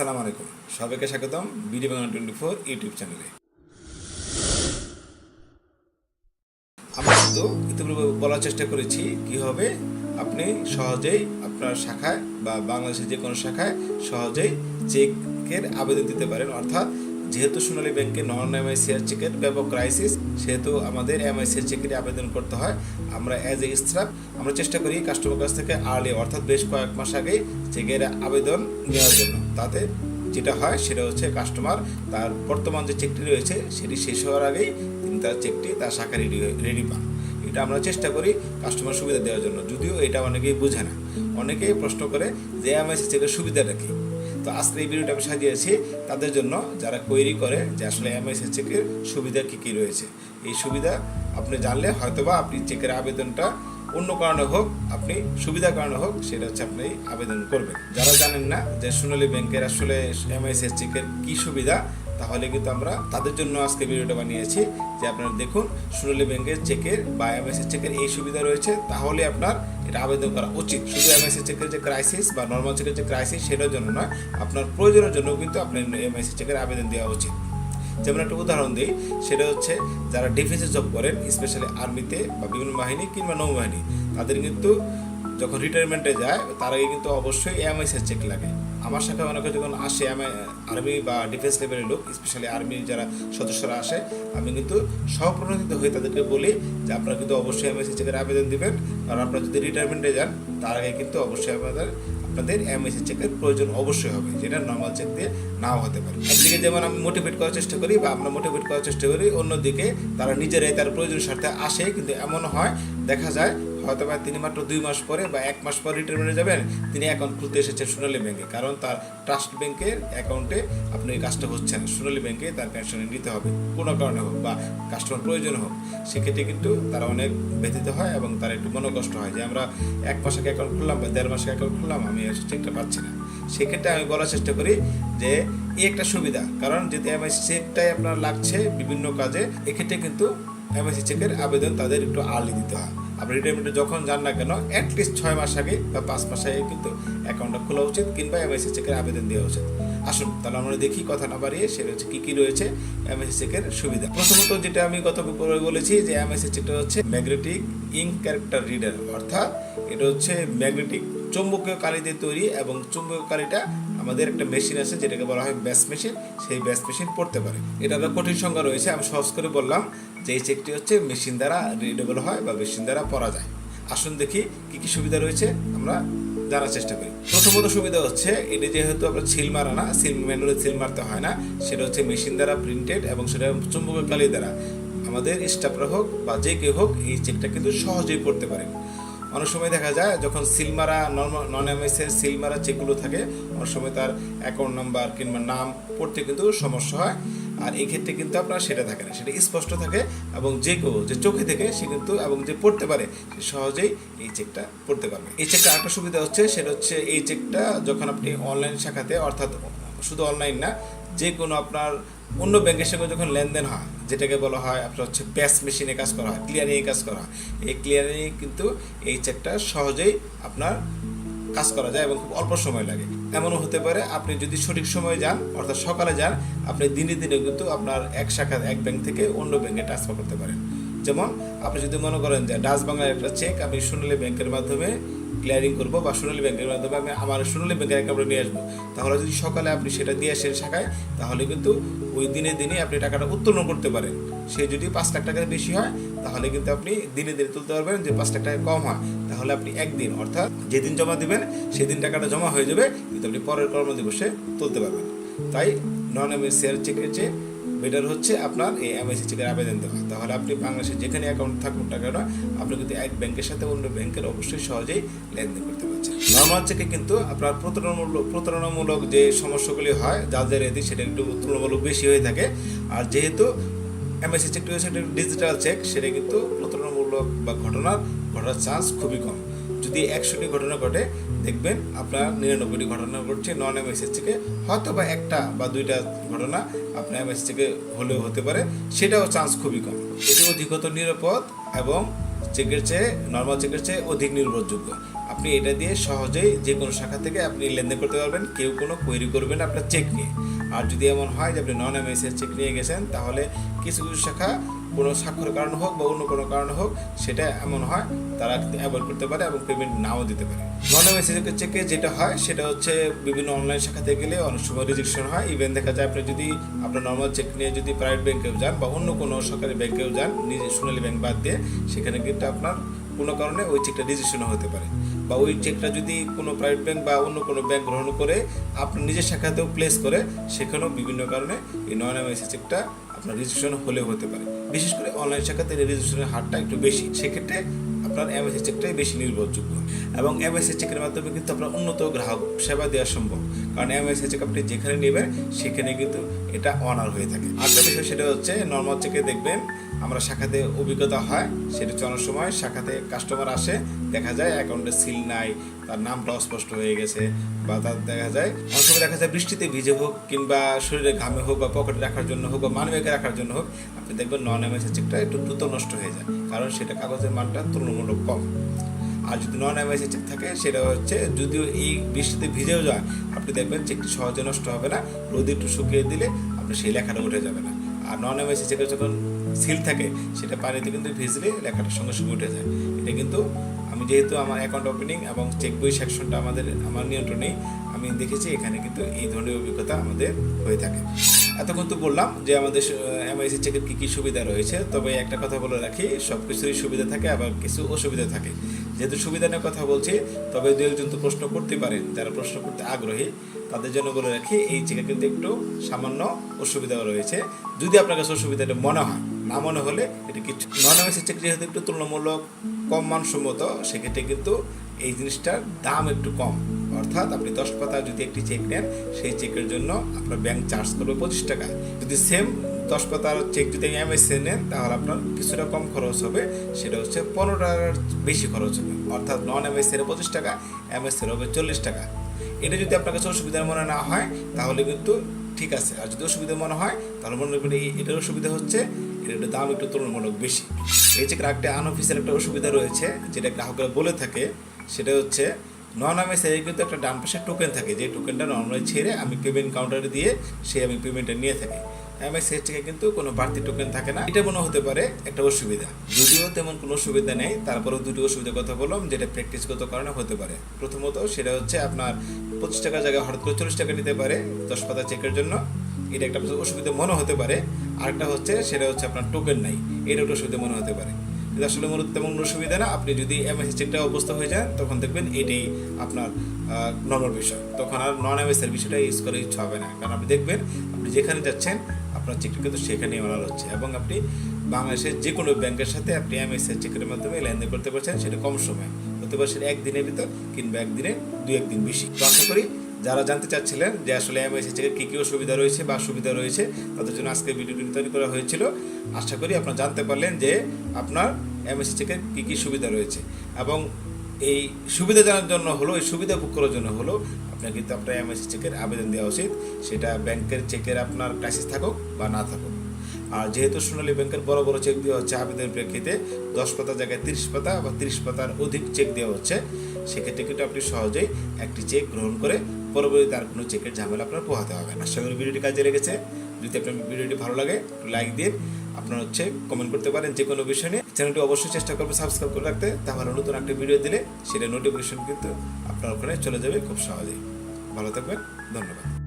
আসসালামু আলাইকুম। সবাইকে স্বাগতম BD Bangla twenty four YouTube চ্যানেলে। আমরা কিন্তু ইতিপূর্বে বলার চেষ্টা করেছি কীভাবে আপনি সহজেই আপনার শাখায় বা বাংলাদেশের যে কোনো শাখায় সহজেই চেকের আবেদন দিতে পারেন। অর্থাৎ যেহেতু সোনালী ব্যাংকে নন এমআইসিআর চেকের ব্যাপক ক্রাইসিস সেহেতু আমাদের এমআইসিআর চেকের আবেদন করতে হয়। আমরা অ্যাজ এ স্টাফ আমরা চেষ্টা করি কাস্টমার কাছ থেকে আর্লি অর্থাৎ বেশ কয়েক মাস আগেই চেকের আবেদন নেওয়ার জন্য। তাতে যেটা হয় সেটা হচ্ছে কাস্টমার তার বর্তমান যে চেকটি রয়েছে সেটি শেষ হওয়ার আগেই তিনি তার চেকটি তার শাখা রেডি রেডি পান। এটা আমরা চেষ্টা করি কাস্টমার সুবিধা দেওয়ার জন্য। যদিও এটা অনেকেই বোঝে না। অনেকেই প্রশ্ন করে যে এমআইসি চেকের সুবিধাটা কী? তো আজকে এই ভিডিওটা আমি সাজিয়েছি তাদের জন্য। যারা কোয়েরি করে যে, আসলে এমআইসি চেকের সুবিধা কী কী রয়েছে? এই সুবিধা আপনি জানলে হয়তোবা আপনি চেকের আবেদনটা অন্য কারণে হোক, আপনি সুবিধার কারণে হোক, সেটা হচ্ছে আপনি আবেদন করবেন। যারা জানেন না যে সোনালী ব্যাংকের আসলে এমআইসিএস চেকের কি সুবিধা, তাহলে কিন্তু আমরা তাদের জন্য আজকে ভিডিওটা বানিয়েছি যে আপনারা দেখুন, সোনালী ব্যাংকের চেকের বা এমআইসি চেকের এই সুবিধা রয়েছে, তাহলে আপনার এটা আবেদন করা উচিত। শুধু এমআইসি চেকের যে ক্রাইসিস বা নর্মাল চেকের যে ক্রাইসিস সেটার জন্য নয়, আপনার প্রয়োজনের জন্য কিন্তু আপনার এমআইসি চেকের আবেদন দেওয়া উচিত। যেমন একটা উদাহরণ দিই, সেটা হচ্ছে যারা ডিফেন্সে জব করেন স্পেশালি আর্মিতে বা বিভিন্ন বাহিনী কিংবা নৌবাহিনী, তাদের কিন্তু যখন রিটায়ারমেন্টে যায়, তার আগে কিন্তু অবশ্যই এমআইসের চেক লাগে। আমার শাখায় অনেকে যখন আসে, আমি আর্মি বা ডিফেন্স লেভেলের লোক স্পেশালি আর্মির যারা সদস্যরা আসে, আমি কিন্তু সহপ্রণোদিত হয়ে তাদেরকে বলি যে আপনারা কিন্তু অবশ্যই এমআইসি চেকের আবেদন দিবেন। কারণ আপনারা যদি রিটায়ারমেন্টে যান, তার আগে কিন্তু অবশ্যই আপনাদের আপনাদের এমএসি চেকের প্রয়োজন অবশ্যই হবে, যেটা নর্মাল চেক দিয়ে নাও হতে পারে। একদিকে যেমন আমি মোটিভেট করার চেষ্টা করি বা আমরা মোটিভেট করার চেষ্টা করি, অন্যদিকে তারা নিজেরাই তার প্রয়োজন স্বার্থে আসে, কিন্তু এমন হয়, দেখা যায় হয়তো বা তিনি মাত্র দুই মাস পরে বা এক মাস পর রিটায়ারমেন্টে যাবেন, তিনি অ্যাকাউন্ট খুলতে এসেছেন সোনালী ব্যাংকে কারণ তার ট্রাস্ট ব্যাংকের অ্যাকাউন্টে আপনি এই কাজটা হচ্ছে না। সোনালী ব্যাংকে তার পেনশনে নিতে হবে। কোনো কারণে হোক বা কাস্টমার প্রয়োজন হোক, সেক্ষেত্রে কিন্তু তারা অনেক ব্যথিত হয় এবং তার একটু মনোকষ্ট হয় যে আমরা এক মাস অ্যাকাউন্ট খুললাম বা দেড় মাসে অ্যাকাউন্ট খুললাম, আমি চেকটা পাচ্ছি না। সেক্ষেত্রে আমি বলার চেষ্টা করি যে এই একটা সুবিধা, কারণ যদি এমআইসি চেকটাই আপনার লাগছে বিভিন্ন কাজে, এক্ষেত্রে কিন্তু এমআইসি চেকের আবেদন তাদের একটু আর্লি দিতে হয়। আপনি রিটায়ারমেন্টে যখন যান না কেন অ্যাটলিস্ট ছয় মাস আগে বা পাঁচ মাস আগে কিন্তু অ্যাকাউন্টটা খোলা উচিত কিংবা এমআইসি চেকের আবেদন দেওয়া উচিত। আসুন, তাহলে আমরা দেখি কথা না বাড়িয়ে সেটা হচ্ছে কী কী রয়েছে এমএসসি চেকের সুবিধা। প্রথমত যেটা আমি গত বলেছি যে এমএসসি চেকটা হচ্ছে ম্যাগনেটিক ইঙ্ক ক্যারেক্টার রিডার অর্থাৎ এটা হচ্ছে ম্যাগনেটিক চৌম্বকীয় কালি দিয়ে তৈরি এবং চৌম্বকীয় কালিটা আমাদের একটা মেশিন আছে, যেটাকে বলা হয় ব্যাস মেশিন সেই ব্যাস মেশিন পড়তে পারে। এটা একটা কঠিন সংখ্যা রয়েছে, আমি সহজ করে বললাম যে এই চেকটি হচ্ছে মেশিন দ্বারা রিডেবল হয় বা মেশিন দ্বারা পড়া যায়। আসুন দেখি কি কি সুবিধা রয়েছে, আমরা জানার চেষ্টা করি। প্রথমত সুবিধা হচ্ছে, এটি যেহেতু আমরা সিল মারা না সিল ম্যানুয়ালি সিল মারতে হয় না, সেটা হচ্ছে মেশিন দ্বারা প্রিন্টেড এবং সেটা চুম্বকের কালি দ্বারা। আমাদের স্টাফরা হোক বা যে কেউ হোক, এই চেকটা কিন্তু সহজেই পড়তে পারেন। অনেক সময় দেখা যায় যখন সিলমারা নন এমএসের সিলমারা চেকগুলো থাকে, অনেক সময় তার অ্যাকাউন্ট নাম্বার কিংবা নাম পড়তে কিন্তু সমস্যা হয়। আর এই ক্ষেত্রে কিন্তু আপনার সেটা থাকে না, সেটা স্পষ্ট থাকে এবং যে কেউ যে চোখে থেকে সে কিন্তু এবং যে পড়তে পারে, সে সহজেই এই চেকটা পড়তে পারবে। এই চেকটা একটা সুবিধা হচ্ছে, সেটা হচ্ছে এই চেকটা যখন আপনি অনলাইন শাখাতে, অর্থাৎ শুধু অনলাইন না যে কোনো আপনার অন্য ব্যাংকের সঙ্গে যখন লেনদেন হয় যেটাকে বলা হয় আপনার হচ্ছে ব্যাস মেশিনে কাজ করা হয় ক্লিয়ারিংয়ে কাজ করা হয়। এই ক্লিয়ারিংয়ে কিন্তু এই চেকটা সহজেই আপনার কাজ করা যায় এবং খুব অল্প সময় লাগে। এমনও হতে পারে আপনি যদি সঠিক সময়ে যান, অর্থাৎ সকালে যান, আপনি দিনে দিনে কিন্তু আপনার এক শাখা এক ব্যাংক থেকে অন্য ব্যাংকে ট্রান্সফার করতে পারেন। যেমন আপনি যদি মনে করেন যে ডাচ বাংলার একটা চেক আপনি সোনালী ব্যাংকের মাধ্যমে ক্লিয়ারিং করব বা সোনালী ব্যাংকের মাধ্যমে আমি আমার সোনালী ব্যাংকের অ্যাকাউন্টে নিয়ে আসব। তাহলে যদি সকালে আপনি সেটা দিয়ে আসেন শাখায়, তাহলে কিন্তু ওই দিনে দিনে আপনি টাকাটা উত্তোলন করতে পারেন। সে যদি পাঁচ লাখ টাকার বেশি হয়, তাহলে কিন্তু আপনি দিনে দিনে তুলতে পারবেন যে পাঁচ লাখ টাকা কম হয়। তাহলে আপনি একদিন, অর্থাৎ যেদিন জমা দিবেন, সেদিন টাকাটা জমা হয়ে যাবে, কিন্তু আপনি পরের কর্মদিবসে তুলতে পারবেন। তাই নন এমএসিআর চেকের চেয়ে বেটার হচ্ছে আপনার এই এমআইসি চেকের আবেদন দেওয়া। তাহলে আপনি বাংলাদেশে যেখানে অ্যাকাউন্ট থাকুন কেন, আপনি কিন্তু এক ব্যাংকের সাথে অন্য ব্যাংকের অবশ্যই সহজেই লেনদেন করতে পারছেন। নর্মাল চেকে কিন্তু আপনার প্রতারণামূলক প্রতারণামূলক যে সমস্যাগুলি হয় যাদের এদি সেটা একটু তুলনামূলক বেশি হয়ে থাকে। আর যেহেতু এমআইসি চেকটি হচ্ছে ডিজিটাল চেক সেটা কিন্তু প্রতারণামূলক বা ঘটনার, ঘটার চান্স খুবই কম। যদি একশোটি ঘটনা ঘটে, দেখবেন আপনার নিরানব্বইটি ঘটনা ঘটছে, নন এমএসএস থেকে হয়তো বা একটা বা দুইটা ঘটনা আপনার এমএস থেকে হলেও হতে পারে, সেটাও চান্স খুবই কম। এটি অধিকতর নিরাপদ এবং চেকের চেয়ে নর্মাল চেকের চেয়ে অধিক নির্ভরযোগ্য। আপনি এটা দিয়ে সহজেই যে কোনো শাখা থেকে আপনি লেনদেন করতে পারবেন, কেউ কোনো কোয়েরি করবেন আপনার চেক নিয়ে। আর যদি এমন হয় যে আপনি নন এমএসের চেক নিয়ে গেছেন, তাহলে কিছু কিছু শাখা কোনো স্বাক্ষরের কারণে হোক বা অন্য কোনো কারণে হোক, সেটা এমন হয়, তারা অ্যাভয়েড করতে পারে এবং পেমেন্ট নাও দিতে পারে। নন এমএসের চেকে যেটা হয়, সেটা হচ্ছে বিভিন্ন অনলাইন শাখাতে গেলে অনেক সময় রিজেকশন হয়। ইভেন দেখা যায় আপনি যদি আপনার নর্মাল চেক নিয়ে যদি প্রাইভেট ব্যাংকেও যান বা অন্য কোনো সরকারি ব্যাংকেও যান নিজে সোনালী ব্যাংক বাদ দিয়ে, সেখানে কিন্তু আপনার কোনো কারণে ওই চেকটা রেজিস্ট্রেশন হতে পারে। বা ওই চেকটা যদি কোনো প্রাইভেট ব্যাংক বা অন্য কোনো ব্যাংক গ্রহণ করে, আপনার নিজের শাখাতেও প্লেস করে, সেখানেও বিভিন্ন কারণে এই নন এমআইসি চেকটা আপনার রেজিস্ট্রেশন হলেও হতে পারে। বিশেষ করে অনলাইন শাখাতে রেজিস্ট্রেশনের হারটা একটু বেশি। সেক্ষেত্রে আপনার এমএসসি চেকটাই বেশি নির্ভরযোগ্য। এবং এমএসসি চেকের মাধ্যমে কিন্তু আপনার উন্নত গ্রাহক সেবা দেওয়া সম্ভব। কারণ এমএসসি চেক আপনি যেখানে নেবেন, সেখানে কিন্তু এটা অনার হয়ে থাকে। আরেকটা বিষয় সেটা হচ্ছে নর্মাল চেকে দেখবেন আমরা শাখাতে অভিজ্ঞতা হয়, সেটা চলার সময় শাখাতে কাস্টমার আসে, দেখা যায় অ্যাকাউন্টে সিল নাই, তার নামটা অস্পষ্ট হয়ে গেছে, বা তার দেখা যায়, অনেক সময় দেখা যায় বৃষ্টিতে ভিজে হোক, কিংবা শরীরে ঘামে হোক, বা পকেটে রাখার জন্য হোক, বা মানবেগে রাখার জন্য হোক, আপনি দেখবেন নন এমএসএ চেকটা একটু দ্রুত নষ্ট হয়ে যায়, কারণ সেটা কাগজের মানটা তুলনামূলক কম। আর যদি নন এমআইসি চেক থাকে, সেটা হচ্ছে যদিও এই বৃষ্টিতে ভিজেও যায়, আপনি দেখবেন চেকটি সহজে নষ্ট হবে না, রোদে একটু শুকিয়ে দিলে আপনার সেই লেখাটা উঠে যাবে না। আর নন এমআইসি চেকের যখন সিল থাকে, সেটা পানিতে কিন্তু ভিজলে লেখাটার সঙ্গে সঙ্গে উঠে যায়। এটা কিন্তু আমি যেহেতু আমার অ্যাকাউন্ট ওপেনিং এবং চেক বই সেকশনটা আমাদের, আমার নিয়ন্ত্রণেই, আমি দেখেছি এখানে কিন্তু এই ধরনের অভিজ্ঞতা আমাদের হয়ে থাকে। এতক্ষণ তো বললাম যে আমাদের এমআইসি চেকের কী কী সুবিধা রয়েছে, তবে একটা কথা বলে রাখি সব কিছুরই সুবিধা থাকে আবার কিছু অসুবিধা থাকে। যেহেতু সুবিধা নিয়ে কথা বলছি, তবে দু একজন তো প্রশ্ন করতে পারেন, যারা প্রশ্ন করতে আগ্রহী তাদের জন্য বলে রাখি, এই চেকে কিন্তু একটু সামান্য অসুবিধাও রয়েছে। যদি আপনার কাছে অসুবিধাটা মনে হয়, না মনে হলে এটা কিছু নন এমএসি চেক যেহেতু একটু তুলনামূলক কম মানসম্মত, সেক্ষেত্রে কিন্তু এই জিনিসটার দাম একটু কম। অর্থাৎ আপনি দশ পাতা যদি একটি চেক নেন, সেই চেকের জন্য আপনার ব্যাংক চার্জ করবে পঁচিশ টাকা যদি সেম দশ পাতার চেক যদি এমএসএ নেন, তাহলে আপনার কিছুটা কম খরচ হবে, সেটা হচ্ছে পনেরো টাকার বেশি খরচ হবে। অর্থাৎ নন এমএসএ এর পঁচিশ টাকা এমএসএ হবে চল্লিশ টাকা। এটা যদি আপনার কাছে অসুবিধার মনে না হয়, তাহলে কিন্তু ঠিক আছে। আর যদি অসুবিধা মনে হয়, তাহলে মনে রাখবেন এই এটার অসুবিধা হচ্ছে, এটার দাম একটু তুলনামূলক বেশি। এই যে একটা আনঅফিসিয়াল একটা অসুবিধা রয়েছে, যেটা গ্রাহকরা বলে থাকে, সেটা হচ্ছে নন এমএসএ কিন্তু একটা ডান টোকেন থাকে। যে টোকেনটা নর্মালি ছেড়ে আমি পেমেন্ট কাউন্টারে দিয়ে, সে আমি পেমেন্টটা নিয়ে থাকি। এমএসএ থেকে কিন্তু কোনো বাড়তি টোকেন থাকে না। এটা মনে হতে পারে একটা অসুবিধা। যদিও তেমন কোনো সুবিধা নেই, তারপরেও দুটি অসুবিধার কথা বললাম, যেটা প্র্যাকটিসগত কারণে হতে পারে। প্রথমত সেটা হচ্ছে আপনার পঁচিশ টাকার জায়গায় হঠাৎ করে চল্লিশ টাকা নিতে পারে দশ পাতা চেকের জন্য। এটা একটা অসুবিধা মনে হতে পারে। আরেকটা হচ্ছে সেটা হচ্ছে আপনার টোকেন নাই। এটা একটা অসুবিধা মনে হতে পারে। কিন্তু আসলে মূলত তেমন কোনো সুবিধা না। আপনি যদি এমএসএস চেকটা অবস্থা হয়ে যান, তখন দেখবেন এটাই আপনার নর্মাল বিষয়। তখন আর নন এমএসের বিষয়টা ইউজ করে ইচ্ছা হবে না। কারণ আপনি দেখবেন, আপনি যেখানে যাচ্ছেন আপনার চেকটা কিন্তু সেখানেই অনার হচ্ছে। এবং আপনি বাংলাদেশের যে কোনো ব্যাংকের সাথে আপনি এমএসএস চেকের মাধ্যমে লেনদেন করতে পারছেন, সেটা কম সময়। হতে পারে সেটা একদিনের ভিতর কিংবা একদিনে দু একদিন বেশি। তো আশা করি যারা জানতে চাচ্ছিলেন যে আসলে এমআইসি চেকের কী কী অসুবিধা রয়েছে বা সুবিধা রয়েছে, তাদের জন্য আজকে ভিডিওটি তৈরি করা হয়েছিল। আশা করি আপনারা জানতে পারলেন যে আপনার এমএসসি চেকের কী কী সুবিধা রয়েছে। এবং এই সুবিধা জানার জন্য হলো, এই সুবিধা ভোগ করার জন্য হলো আপনার কিন্তু আপনার এমএসসি চেকের আবেদন দেওয়া উচিত। সেটা ব্যাংকের চেকের আপনার ক্রাইসিস থাকুক বা না থাকুক। আর যেহেতু সোনালী ব্যাংকের বড় বড় চেক দেওয়া হচ্ছে আবেদনের প্রেক্ষিতে, দশ পাতার জায়গায় তিরিশ পাতা বা তিরিশ পাতার অধিক চেক দেওয়া হচ্ছে, সেক্ষেত্রে কিন্তু আপনি সহজেই একটি চেক গ্রহণ করে পরবর্তীতে আর কোনো চেকের ঝামেলা আপনার পোহাতে হবে না। করি ভিডিওটি কাজে লেগেছে। যদি আপনার ভিডিওটি ভালো লাগে লাইক দিয়ে আপনার হচ্ছে কমেন্ট করতে পারেন যে কোনো বিষয় নিয়ে। চ্যানেলটি অবশ্যই চেষ্টা করবে সাবস্ক্রাইব করে রাখতে, তাহলে নতুন একটা ভিডিও দিলে সেটা নোটিফিকেশন কিন্তু আপনার ওখানে চলে যাবে খুব সহজেই। ভালো থাকবেন, ধন্যবাদ।